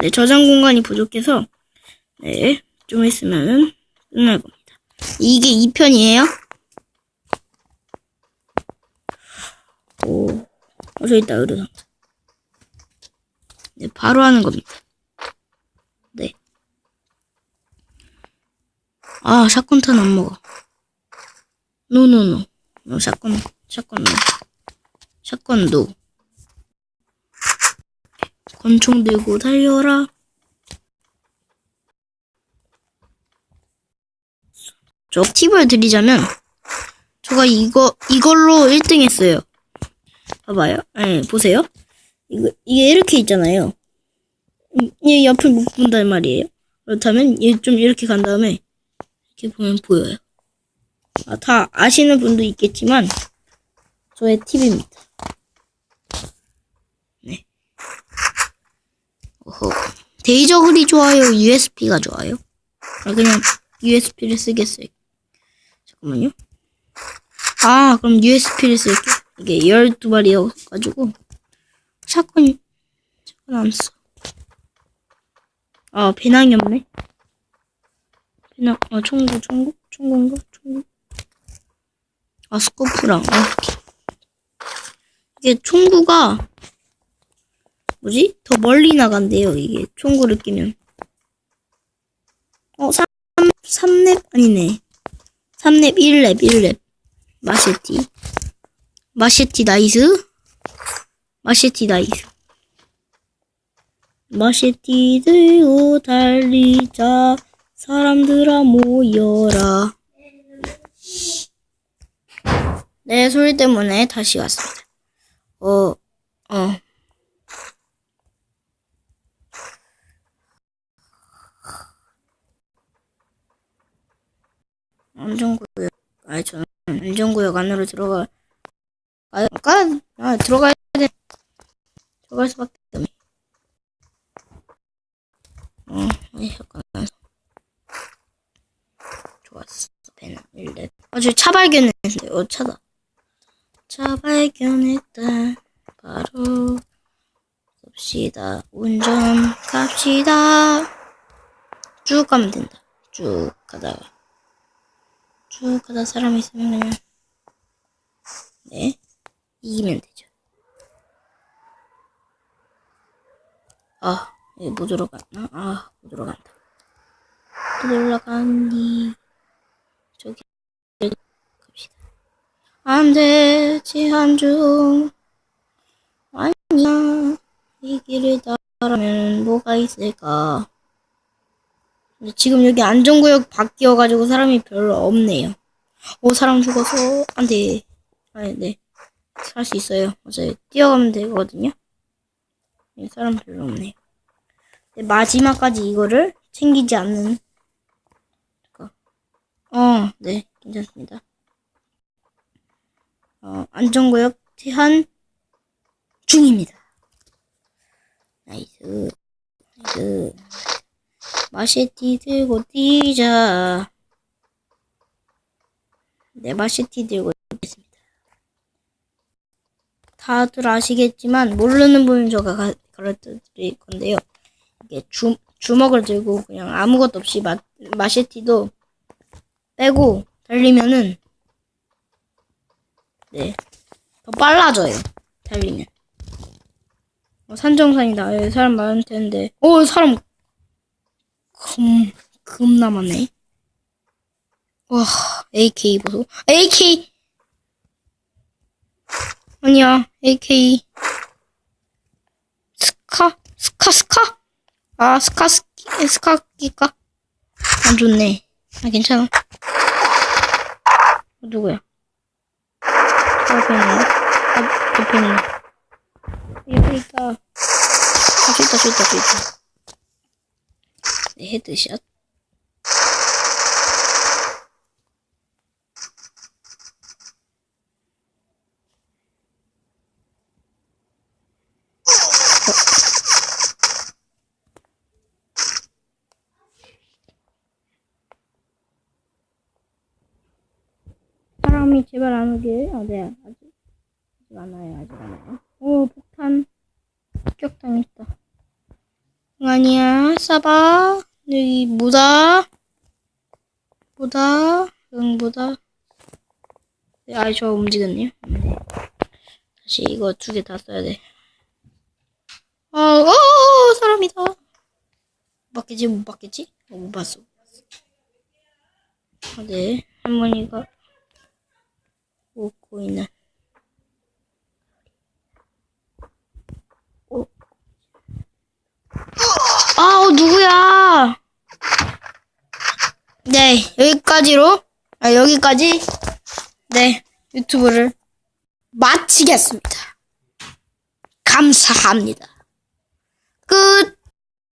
네, 저장 공간이 부족해서, 네, 좀 있으면 끝날 겁니다. 이게 2편이에요? 오, 어, 저 있다, 의료상자. 네, 바로 하는 겁니다. 네. 아, 샷건탄 안 먹어. 노노노. 어, 샷건, 샷건 노. 샷건 노. 권총 들고 달려라. 저 팁을 드리자면, 제가 이거, 이걸로 1등 했어요. 봐봐요. 네, 보세요. 이거, 이게 이렇게 있잖아요. 음, 얘 옆을 못 본단 말이에요. 그렇다면 얘 좀 이렇게 간 다음에 이렇게 보면 보여요. 아, 다 아시는 분도 있겠지만 저의 팁입니다. 네. 어허. 데이저글이 좋아요? USB가 좋아요? 아, 그냥 USB를 쓰겠어요. 잠깐만요. 아, 그럼 USB를 쓸게요. 이게 12발이어가지고 샷건, 샷건 안 써. 아, 배낭이 없네. 배낭, 아, 총구, 총구? 총구인가? 총구? 아, 스코프랑, 아. 이게 총구가, 뭐지? 더 멀리 나간대요, 이게. 총구를 끼면. 어, 3, 3렙? 아니네. 3렙, 1렙, 1렙. 마셰티. 마셰티 나이스. 마셰티 나이스. 마셰티 들고 달리자. 사람들아 모여라. 네, 소리 때문에 다시 왔습니다. 어, 어. 안전구역. 아니, 저는 안전구역 안으로 들어가, 아, 가, 아, 들어가야 돼. 들어갈 수밖에 없네. 어, 아니, 잠깐만. 좋았어. 배낭 1렙. 아, 저차 발견했는데, 어, 차다. 차 발견했다. 바로, 갑시다. 운전 갑시다. 쭉 가면 된다. 쭉 가다가. 쭉 가다 사람 있으면 그냥, 네. 이기면 되죠. 아, 여기 못 들어갔나? 아, 못 들어간다. 못 올라가니. 저기, 갑시다. 안 돼, 제한 중. 아니야. 이 길을 따라면 뭐가 있을까? 지금 여기 안전구역 바뀌어가지고 사람이 별로 없네요. 오, 사람 죽어서, 안 돼. 아, 네. 살 수 있어요. 어차피 뛰어가면 되거든요. 네, 사람 별로 없네요. 네, 마지막까지 이거를 챙기지 않는. 어, 네, 괜찮습니다. 어, 안전구역 제한 중입니다. 나이스. 나이스. 마셰티 들고 뛰자. 네, 마셰티 들고 뛰겠습니다. 다들 아시겠지만 모르는 분은 제가 가르쳐 드릴 건데요. 이게 주, 주먹을 들고 그냥 아무것도 없이 마, 마셰티도 빼고 달리면은 네, 더 빨라져요. 달리면. 어, 산정산이다. 여기 사람 많을 텐데. 오, 사람 금, 금 남았네. 와, AK 보소. AK! 아니야, AK. 스카? 스카, 스카? 아, 스카, 스키, 스카 끼까? 안 좋네. 아, 괜찮아. 어, 누구야? 옆에 있나? 아, 옆에 있나? 옆에 있다. 아, 있다, 저 있다. 네, 헤드샷. 사람이 제발 안 오길. 아, 네, 아직, 아직 안 와요, 아직 안 와요. 오, 폭탄. 폭격당했다. 아니야, 싸봐. 여기 뭐다? 뭐다? 응, 뭐다? 아이, 저 움직였네요. 네. 다시 이거 두 개 다 써야 돼. 어, 어, 사람이다. 못 봤겠지, 못 봤겠지? 어, 못 봤어. 아, 네. 할머니가 웃고 있는. 어. 아, 어, 누구야? 네, 여기까지로, 아, 여기까지, 네, 유튜브를 마치겠습니다. 감사합니다. 끝!